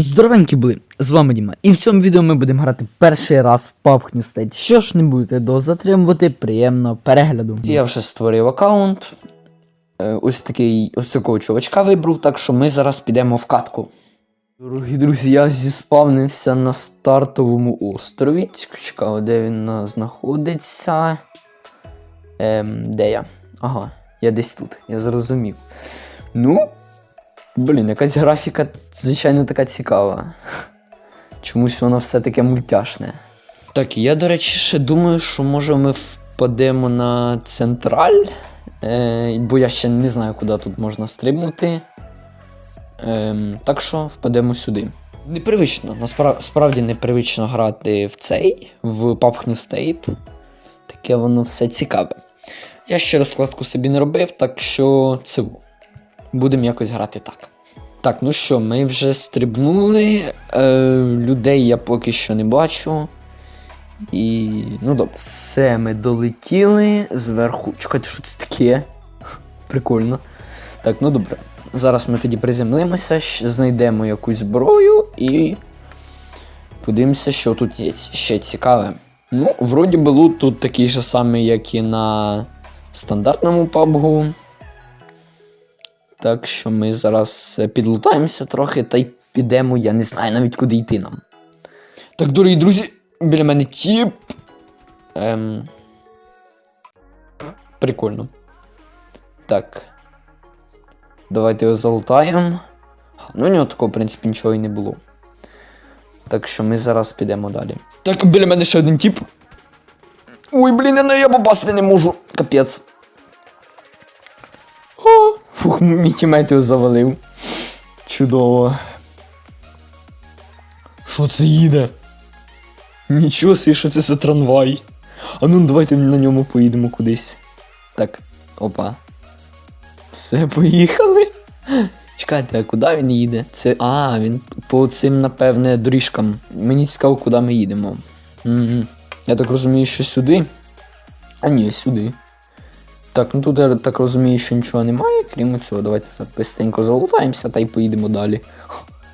Здоровенькі були, з вами Діма. І в цьому відео ми будемо грати перший раз в PUBG State. Що ж не будете довго затримувати, приємного перегляду. Я вже створив аккаунт. Е, Ось такий ось такого чувачка вибрав, так що ми зараз підемо в катку. Дорогі друзі, я зіспавнився на стартовому острові. Цікаво, де він знаходиться. Ем, де я? Ага, я десь тут, я зрозумів. Ну, блін, якась графіка, звичайно, така цікава. Чомусь воно все таке мультяшне. Так, я, до речі, ще думаю, що може ми впадемо на централь. Е, бо я ще не знаю, куди тут можна стрибнути. Ем, так що впадемо сюди. Непривично, насправді непривично грати в цей, в PUBG New State. Таке воно все цікаве. Я ще розкладку собі не робив, так що це будемо якось грати так. Так, ну що, ми вже стрибнули. Е, людей я поки що не бачу. І. Ну добре. Все, ми долетіли зверху. Чекайте, що це таке? Прикольно. Так, ну добре. Зараз ми тоді приземлимося, знайдемо якусь зброю і. Подивимося, що тут є ще цікаве. Ну, вроді би лут тут такий же самий, як і на стандартному PUBG. Так що ми зараз е, підлутаємося трохи та й підемо, я не знаю навіть куди йти нам. Так, дорогі друзі, біля мене тіп. Ем... Прикольно. Так. Давайте його залутаємо. Ну, у нього такого, в принципі, нічого і не було. Так що ми зараз підемо далі. Так, біля мене ще один тіп. Ой, блін, я на я попасти не можу. Капець. Тімейт його завалив. Чудово. Що це їде? Нічого собі, що це за трамвай. А ну давайте на ньому поїдемо кудись. Так, опа. Все, поїхали. Чекайте, а куди він їде? Це. А, він по цим, напевне, доріжкам. Мені цікаво, куди ми їдемо. Угу. Я так розумію, що сюди. А ні, сюди. Так, ну тут я так розумію, що нічого немає, крім цього. Давайте так бистренько залутаємося та й поїдемо далі.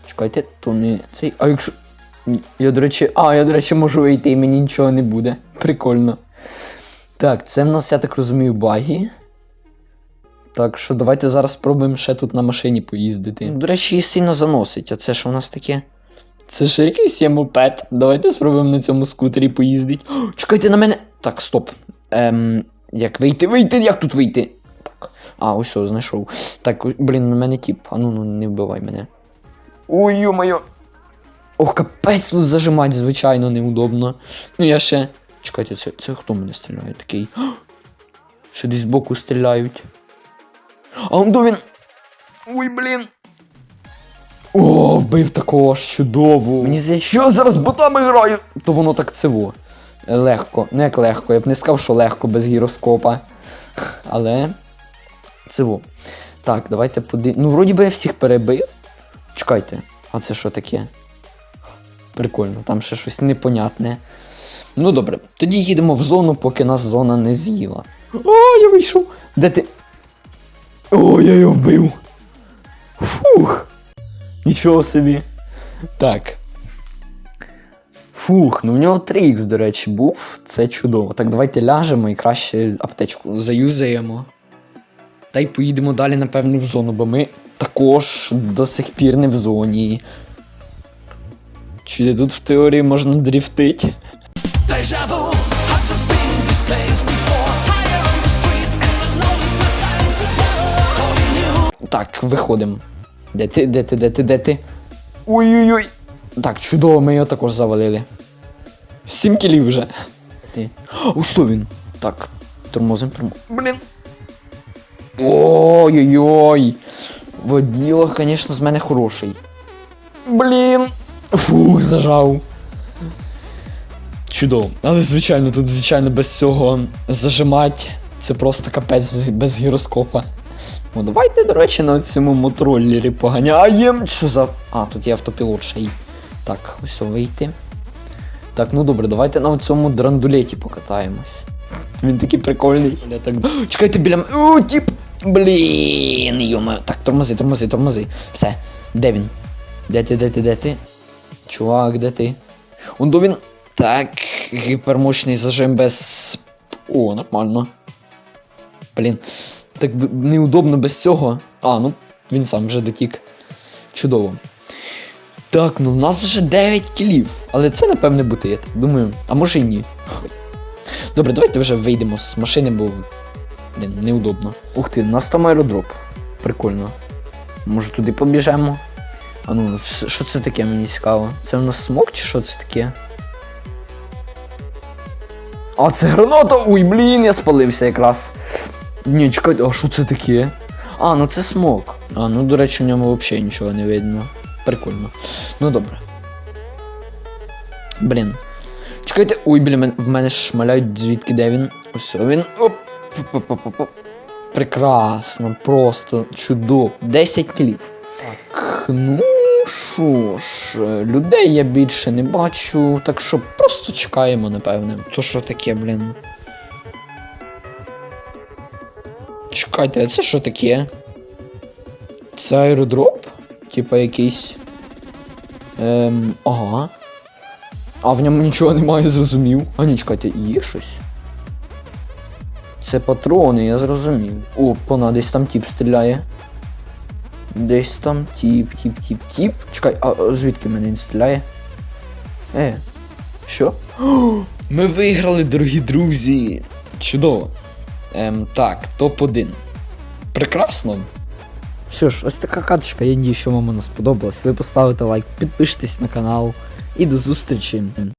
Чекайте, то не цей. А якщо. Я, до речі, а, я, до речі, можу вийти і мені нічого не буде. Прикольно. Так, це в нас, я так розумію, баги. Так що давайте зараз спробуємо ще тут на машині поїздити. До речі, її сильно заносить, а це що у нас таке? Це ж якийсь є мопед. Давайте спробуємо на цьому скутері поїздити. О, чекайте на мене. Так, стоп. Ем, як вийти? Вийти? Як тут вийти? Так. А, ось все, знайшов. Так, о- блін, на мене тіп. А ну, ну не вбивай мене. Ой, йо-моє. Ох, капець тут зажимати, звичайно, неудобно. Ну я ще. Чекайте, це, це хто мене стріляє? Такий. Ще десь збоку стріляють. А он до він. Ой, блін. О, вбив такого ж чудово. Мені здається, що я зараз ботами граю. То воно так циво. Легко. Не як легко. Я б не сказав, що легко без гіроскопа. Але. Циво. Так, давайте подивимось. Ну, вроді би я всіх перебив. Чекайте, а це що таке? Прикольно, там ще щось непонятне. Ну добре, тоді їдемо в зону, поки нас зона не з'їла. О, я вийшов. Де ти? О, я його вбив. Фух. Нічого собі. Так. Фух, ну в нього 3х, до речі, був. Це чудово. Так, давайте ляжемо і краще аптечку заюзаємо. Та й поїдемо далі, напевно, в зону, бо ми також до сих пір не в зоні. Чи тут в теорії можна you. Так, виходимо. Де ти, де ти, де ти, де ти? Ой-ой-ой. Так, чудово, ми його також завалили. Сім кілів вже. Ти. О, що він? Так, тормозим, тормозим. Блін. Ой-ой-ой. Воділо, звісно, з мене хороший. Блін. Фух, зажав. Чудово. Але, звичайно, тут, звичайно, без цього зажимать. Це просто капець без гіроскопа. Ну, давайте, до речі, на цьому мотроллері поганяємо. Що за. А, тут є автопілот ще й. Так, ось вийти. Так, ну добре, давайте на цьому драндулеті покатаємось. Він такий прикольний. Я так... Чекайте біля мене. О, тіп! Блін, йома. Так, тормози, тормози, тормози. Все, де він? Де ти, де ти, де ти? Чувак, де ти? Он до він. Так, гіпермощний зажим без. О, нормально. Блін. Так неудобно без цього. А, ну, він сам вже дотік. Чудово. Так, ну в нас вже 9 кілів. Але це, напевне, бути, я так думаю. А може і ні. Добре, давайте вже вийдемо з машини, бо. Блін, неудобно. Ух ти, у нас там аеродроп. Прикольно. Може туди побіжемо? А ну, що що це таке, мені цікаво? Це в нас смок чи що це таке? А, це граната! Ой, блін, я спалився якраз. Ні, чекайте, а що це таке? А, ну це смок. А, ну до речі, в ньому взагалі нічого не видно. Прикольно. Ну добре. Блін. Чекайте, ой, блін, мен- в мене шмаляють звідки де він. Ось він. Оп. Прекрасно, просто чудово. 10 кілів. Так, ну що ж, людей я більше не бачу, так що просто чекаємо, напевне. То що таке, блін? Чекайте, а це що таке? Це аеродроп? Типа якийсь. Ем, ага. А в ньому нічого немає, зрозумів. А ні, чекайте, є щось? Це патрони, я зрозумів. О, пона, десь там тіп стріляє. Десь там тіп, тіп, тіп, тіп. Чекай, а звідки мене він стріляє? Е, що? Ми виграли, дорогі друзі! Чудово. Ем, так, топ-1. Прекрасно. Що ж, ось така каточка, я надію, що вам вона сподобалась. Ви поставите лайк, підпишитесь на канал і до зустрічі.